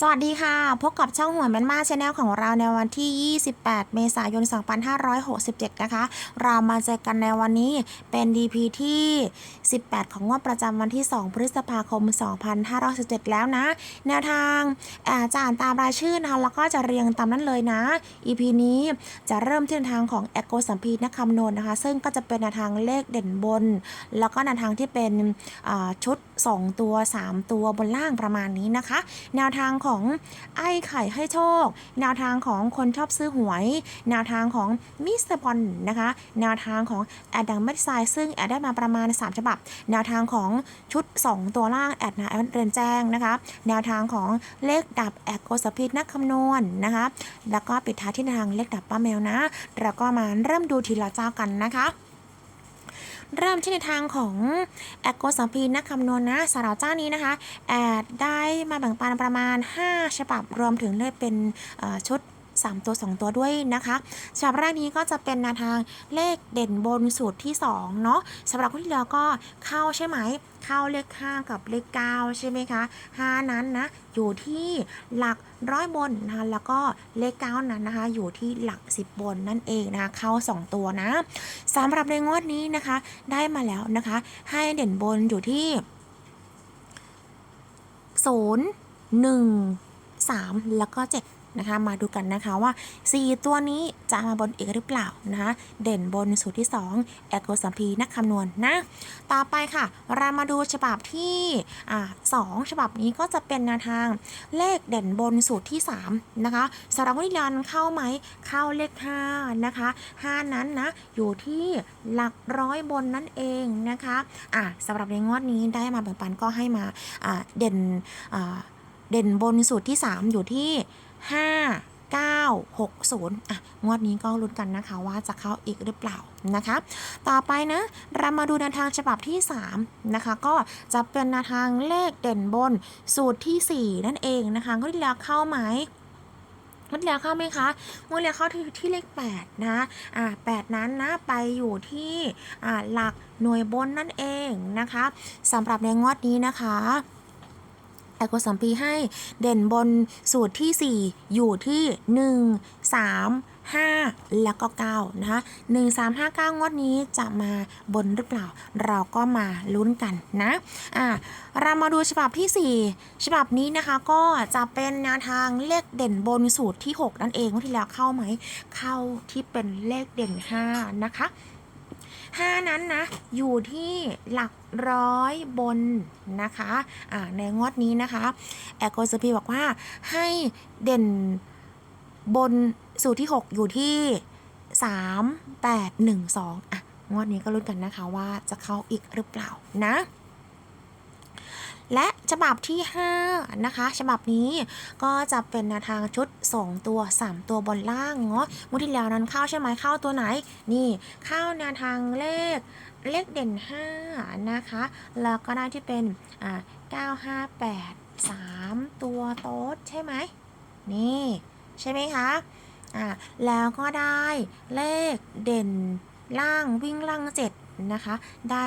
สวัสดีค่ะ พบกับช่องหัวแมนมาชาแนลของเราในวันที่ 28 เมษายน 2567 นะคะ เรามาเจอกันในวันนี้เป็น DP ที่ 18 ของงวดประจำวันที่ 2 พฤษภาคม 2567 แล้วนะ แนวทางอาจะอ่านตามรายชื่อนะคะแล้วก็จะเรียงตามนั้นเลยนะ EP นี้จะเริ่มที่แนวทางของแอโกสัมพีนักคำนวณนะคะ ซึ่งก็จะเป็นแนวทางเลขเด่นบน แล้วก็แนวทางที่เป็นชุด 2 ตัว 3 ตัวบนล่างประมาณนี้นะคะ แนวทางของไอ้ไข่ให้โชค แนวทางของคนชอบซื้อหวย แนวทางของมิสเตอร์บอลนะคะ แนวทางของแอดดังเมดไซซึ่งแอดได้มาประมาณ 3 ฉบับ แนวทางของชุด 2 ตัวล่างแอดนาแอดเรนแจ้งนะคะ แนวทางของเลขดับแอดโกสพิดนักคำนวณนะคะ แล้วก็ปิดท้ายที่แนวทางเลขดับป้าแมวนะ แล้วก็มาเริ่มดูทีละเจ้ากันนะคะ เริ่มที่ในทางของแอดโกสัมพีนักคำนวณนะสำหรับเจ้านี้นะคะแอดได้มาแบ่งปันประมาณ 5 ฉบับรวมถึงได้เป็นชุด 3 ตัว 2 ตัวด้วยนะคะฉบับแรกนี้ก็จะเป็นแนวทางเลขเด่นบนสูตรที่ 2 เนาะสำหรับคนที่แล้วก็เข้าใช่ไหม เข้าเลข 5 กับเลข 9 ใช่ไหมคะ 5 นั้นนะ อยู่ที่หลักร้อยบนนะคะแล้วก็เลข 9 นั้นนะคะ อยู่ที่หลัก 10 บนนั่นเองนะคะ เข้า 2 ตัวนะสำหรับในงวดนี้นะคะ ได้มาแล้วนะคะ ให้เด่นบนอยู่ที่0 1 3 แล้วก็ 7 นะคะ มาดูกันนะคะว่า 4 ตัวนี้จะมาบนอีกหรือเปล่านะคะเด่นบนสูตรที่2แอโกสัมพีนักคำนวณนะต่อไปค่ะ เรามาดูฉบับที่สองฉบับนี้ก็จะเป็นแนวทางเลขเด่นบนสูตรที่ 3 นะคะสำหรับวิญญาณเข้าไหมเข้าเลข5นะคะ 5 นั้นนะอยู่ที่หลักร้อยบนนั่นเองนะคะอะสำหรับในงวดนี้ได้มาแบ่งปันก็ให้มาเด่นเด่นบนสูตรที่ 3 อยู่ที่ 5 9 6 0อะงวดนี้ก็ลุ้นกันนะคะว่าจะเข้าอีกหรือเปล่านะคะ ต่อไปนะเรามาดูแนวทางฉบับที่3นะคะก็จะเป็นแนวทางเลขเด่นบนสูตรทีสี่4 นั่นเองนะคะก็ที่แล้วเข้าไหมงวดที่แล้วเข้าไหมคะงวดที่แล้วเข้าที่ที่เลข 8 นะ อ่า8นั้นนะ ไปอยู่ที่อ่าหลักหน่วยบนนั่นเองนะคะสำหรับในงวดนี้นะคะ แอลกอสัมปีให้เด่นบนสูตรที่ 4 อยู่ที่ 1 3 5 แล้วก็ 9 นะคะ 1 3 5 9 งวดนี้จะมาบนหรือเปล่า เราก็มาลุ้นกันนะอะเรามาดูฉบับที่ 4 ฉบับนี้นะคะก็จะเป็นแนวทางเลขเด่นบนสูตรที่ 6 นั่นเองงวดที่แล้วเข้าไหม เข้าที่เป็นเลขเด่น 5 นะคะ 5 นั้นนะ อยู่ที่หลักร้อยบนนะคะะในงวดนี้นะคะ แอโกสพีบอกว่าให้เด่นบนสูตรที่ 6 อยู่ที่ 3 8 1 2 อะ งวดนี้ก็ลุ้นกันนะคะว่าจะเข้าอีกหรือเปล่านะ และฉบับที่ 5 นะคะ ฉบับนี้ก็จะเป็นแนวทางชุด 2 ตัว 3 ตัวบนล่างเนาะงวดที่แล้วนั้นเข้าใช่ไหมเข้าตัวไหน นี่เข้าแนวทางเลขเลขเด่น 5 นะคะ แล้วก็ได้ที่เป็นอ่า958 3 ตัวโต๊ดใช่ไหม นี่ ใช่ไหมคะอ่าแล้วก็ได้เลขเด่นล่างวิ่งล่าง 7 นะคะ ได้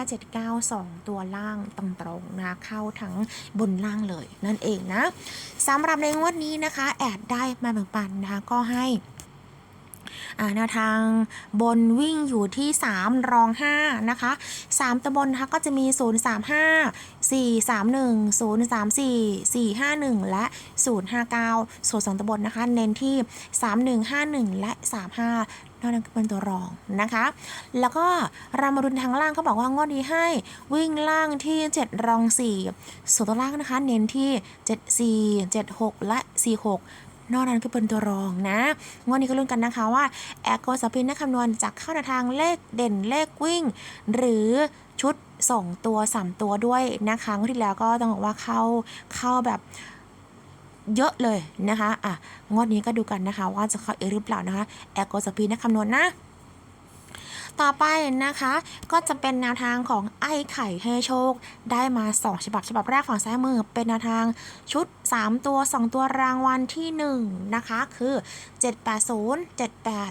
792 ตัวล่างตรงๆนะเข้าทั้งบนล่างเลย นั่นเองนะสำหรับในงวดนี้นะคะ แอดได้มาแบ่งปันนะคะก็ให้อาแนวทางบนวิ่งอยู่ที่ 3 รอง 5 นะคะ 3ตำบลนะคะก็จะมี 0 3 5 4 3 1 0 3 4 4 5 1 และ 0 5 9 ส่วน2ตำบลนะคะ เน้นที่ 3 1 5 1 และ 3 5 นอกนั้นเป็นตัวรองนะคะ แล้วก็รามารุนทางล่างเขาบอกว่างวดนี้ให้วิ่งล่างที่ 7 รอง 4ส่วนตัวล่างนะคะ เน้นที่ 7 4 7 6 และ 4 6นอกนั้นก็เป็นตัวรองนะงวดนี้ก็ลุ้นกันนะคะว่าแอโกสปินนักคำนวณจะเข้าในทางเลขเด่นเลขวิ่ง หรือชุด 2 ตัว 3 ตัวด้วยนะคะงวดที่แล้วก็ต้องบอกว่าเข้าเข้าแบบ เยอะเลยนะคะอะงวดนี้ก็ดูกันนะคะ ว่าจะเข้าเองหรือเปล่านะคะ แอโกสปินนักคำนวณนะต่อไปนะคะก็จะเป็นแนวทางของไอ้ไข่ให้โชค ได้มา 2 ฉบับฉบับแรกฝั่งซ้ายมือ เป็นแนวทางชุด 3 ตัว 2 ตัวรางวัลที่ 1 นะคะ คือ 780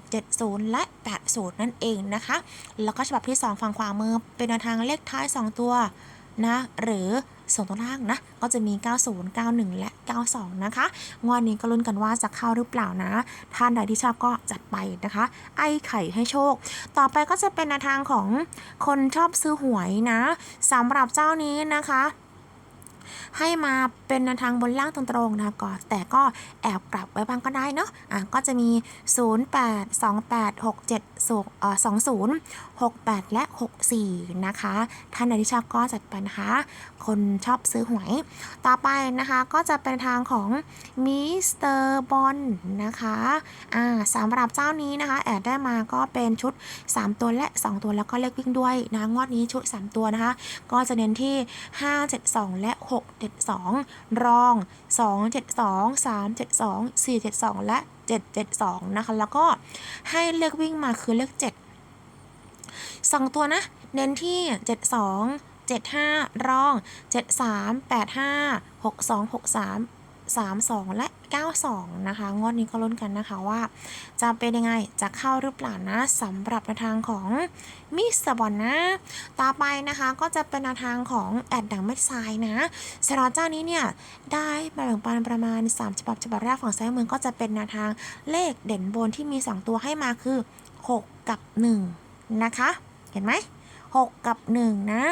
7870 และ 80 นั่นเองนะคะ แล้วก็ฉบับที่ 2 ฝั่งขวามือ เป็นแนวทางเลขท้าย 2 ตัวนะหรือ ส่วนตัวล่างนะ ก็จะมี 90 91 และ 92 นะคะ งวดนี้ก็ลุ้นกันว่าจะเข้าหรือเปล่านะ ท่านใดที่ชอบก็จัดไปนะคะ ไอ้ไข่ให้โชค ต่อไปก็จะเป็นแนวทางของคนชอบซื้อหวยนะสำหรับเจ้านี้นะคะ ให้มาเป็นแนวทางบนล่างตรงๆนะคะก็แต่ก็แอบกลับไว้บ้างก็ได้เนาะอะก็จะมี 0 8 2 8 6 7 0เออ20 68 และ 64 นะคะ ท่านใดที่ชอบก็จัดไปนะคะคนชอบซื้อหวย ต่อไปนะคะก็จะเป็นทางของมิสเตอร์บอลนะคะอ่าสำหรับเจ้านี้นะคะ แอดได้มาก็เป็นชุด 3 ตัวและ 2 ตัวแล้วก็เลขวิ่งด้วยนะงวดนี้ชุด 3 ตัวนะคะ ก็จะเน้นที่ 5 7 2 และ 6 672 รอง 2 7 2 3 7 2 4 7 2 และ 7 7 2 นะคะ แล้วก็ให้เลขวิ่งมาคือเลข7 2 ตัวนะ เน้นที่ 72 75 รอง 73 85 62 63 32 และ 92 นะคะ งวดนี้ก็ลุ้นกันนะคะว่าจะเป็นยังไง จะเข้าหรือเปล่านะสำหรับแนวทางของมิสบอนนะ ต่อไปนะคะก็จะเป็นแนวทางของแอดดังเม็ดทรายนะสำหรับเจ้านี้เนี่ย ได้มาแบ่งปันประมาณ 3 ฉบับฉบับแรกฝั่งซ้ายมือก็จะเป็นแนวทางเลขเด่นบนที่มี 2 ตัวให้มาคือ 6 กับ 1 นะคะ เห็นไหม 6 กับ 1 นะ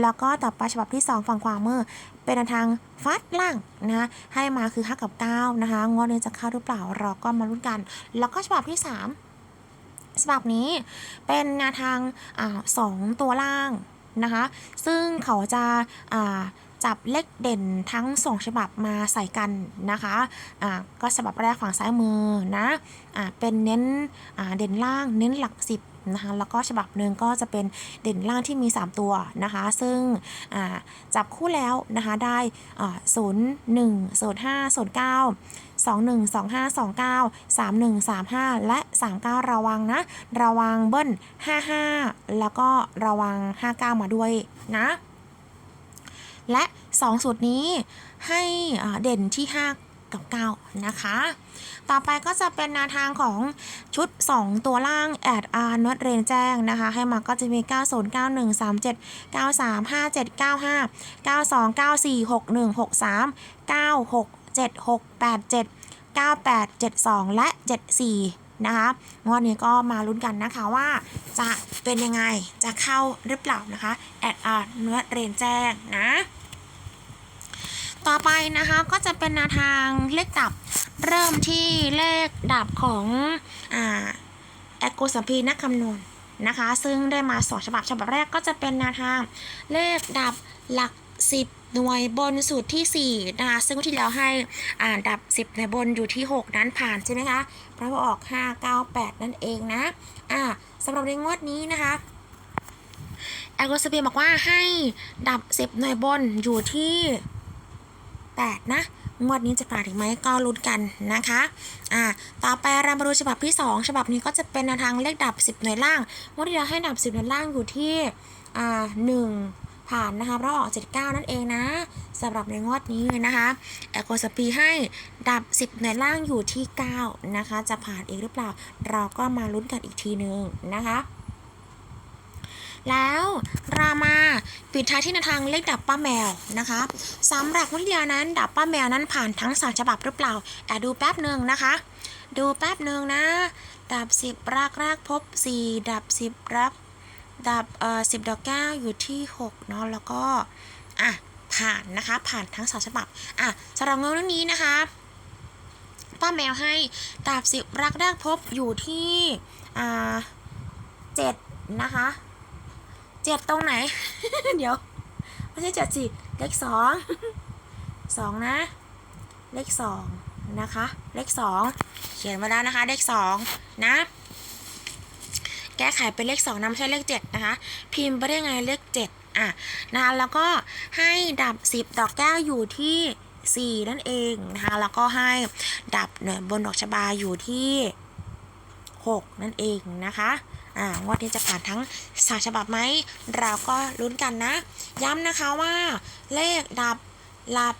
แล้วก็ต่อไปฉบับที่ 2 ฝั่งขวามือ เป็นแนวทางฟัดล่างนะให้มาคือ 5 กับ 9 นะคะ งวดนี้จะเข้าหรือเปล่าเราก็มาลุ้นกัน แล้วก็ฉบับที่ 3 ฉบับนี้เป็นแนวทางอสองตัวล่างนะคะ ซึ่งเขาจะาจับเลขเด่นทั้งสองฉบับมาใส่กันนะคะอ่าก็ฉบับแรกฝั่งซ้ายมือนะอ่าเป็นเน้นอ่าเด่นล่างเน้นหลักสิบ นะคะแล้วก็ฉบับหนึ่งก็จะเป็นเด่นล่างที่มี 3 ตัวนะคะ ซึ่งจับคู่แล้วนะคะได้ศูนย์หนึ่งศูนย์ห้าศูนย์เก้า21 25 29 31 35 และ 39 ระวังนะ ระวังเบิ้ล 55 แล้วก็ระวัง 59 มาด้วยนะ และ 2 สูตรนี้ให้เด่นที่ 5 กับ9นะคะ ต่อไปก็จะเป็นแนวทางของชุด 2 ตัวล่างแอดอาร์นวดเรนแจ้งนะคะ ให้มาก็จะมี 90 91 37 93 57 95 92 94 61 63 96 76 87 98 72 และ 74นะคะงวดนี้ก็มาลุ้นกันนะคะว่าจะเป็นยังไง จะเข้าหรือเปล่านะคะ แอดอาร์เนื้อเรนแจ้งนะ ต่อไปนะคะก็จะเป็นแนวทางเลขดับเริ่มที่เลขดับของอ่าแอโกสัมพีนักคำนวณนะคะ ซึ่งได้มาสองฉบับฉบับแรกก็จะเป็นแนวทางเลขดับหลัก10หน่วยบนสูตรทีสี่4นะคะซึ่งที่แล้วให้อ่าดับ 10 ในบนอยู่ที่ 6 นั้นผ่านใช่ไหมคะเพราะว่าออก 5 9 8 นั่นเองนะอ่าสำหรับในงวดนี้นะคะแอโกสเปียบอกว่าให้ดับ 10 หน่วยบนอยู่ที่ 8 นะงวดนี้จะผ่านถึงไหมก็ลุ้นกันนะคะอ่าต่อไปเรามาดูฉบับที่ 2 ฉบับนี้ก็จะเป็นแนวทางเลขดับ 10 หน่วยล่างงวดที่เราให้ดับ 10 หน่วยล่างอยู่ที่อ่า1ผ่านนะคะเพราะออก 79 นั่นเองนะสำหรับในงวดนี้เลยนะคะแอโกสปีให้ดับ 10หน่วยล่างอยู่ที่ 9 นะคะ จะผ่านอีกหรือเปล่า เราก็มาลุ้นกันอีกทีนึงนะคะ แล้วรามาปิดท้ายที่แนวทางเลขดับป้าแมวนะคะสำหรับวันที่แล้นั้นดับป้าแมวนั้นผ่านทั้งสามฉบับหรือเปล่าแอบดูแป๊บหนึ่งนะคะ ดูแป๊บหนึ่งนะ ดับสิบรักแรกพบสี่ดับสิบรักดับเอ่อสิบดอกแก้วอยู่ที่หกเนาะแล้วก็อะผ่านนะคะผ่านทั้งสองฉบับอะสำหรับเงินเรื่องนี้นะคะป้าแมวให้ดับสิบรักแรกพบอยู่ที่อ่าเจ็ดนะคะ เจ็ดตรงไหน เดี๋ยวไม่ใช่เจ็ดสิเลขสองสองนะ เลขสองนะคะ เลขสองเขียนมาแล้วนะคะ เลขสองนะ แก้ไขเป็นเลขสองนะไม่ใช่เลขเจ็ดนะคะ พิมพ์ไปได้ไงเลขเจ็ดอะนะคะแล้วก็ให้ดับสิบดอกแก้วอยู่ที่สี่นั่นเองนะคะแล้วก็ให้ดับหน่วยบนดอกชบาอยู่ที่หกนั่นเองนะคะ อ่างวดนี้จะผ่านทั้งสาฉบับไหม เราก็ลุ้นกันนะ ย้ำนะคะว่าเลขดับหลับ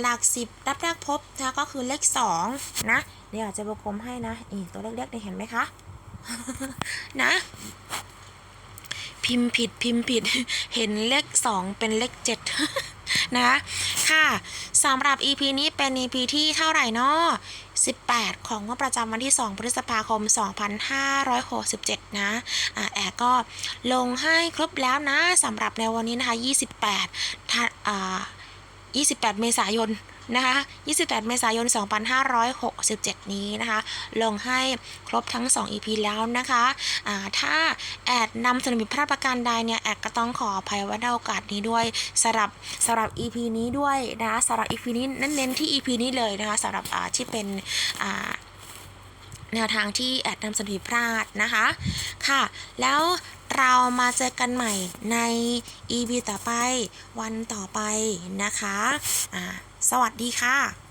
หลักสิบรับแรกพบนะก็คือเลขสองนะเดี๋ยวจะวงกมให้นะอีตัวเล็กๆเนี่ยเห็นไหมคะนะ พิมพ์ผิดพิมพ์ผิด เห็นเลขสองเป็นเลขเจ็ดนะคะค่ะสำหรับ EP นี้เป็น EP ที่เท่าไหร่นาะ 18 ของงบประจำวันที่ 2 พฤษภาคม 2567 นะอ่าแอร์ก็ลงให้ครบแล้วนะสำหรับในวันนี้นะคะ 28ท่าอ่า28 เมษายน นะคะ 28 เมษายน 2567 นี้นะคะ ลงให้ครบทั้ง 2 EP แล้วนะคะอ่าถ้าแอดนำเสนอผิดพลาดประการใดเนี่ย แอดก็ต้องขออภัยไว้ในโอกาสนี้ด้วยสำหรับสำหรับ EP นี้ด้วยนะคะสำหรับ EP นี้เน้นที่ EP นี้เลยนะคะสำหรับที่เป็นแนวทางที่แอดนำเสนอผิดพลาดนะคะ ค่ะ แล้วเรามาเจอกันใหม่ใน EP ต่อไปวันต่อไปนะคะอ่า สวัสดีค่ะ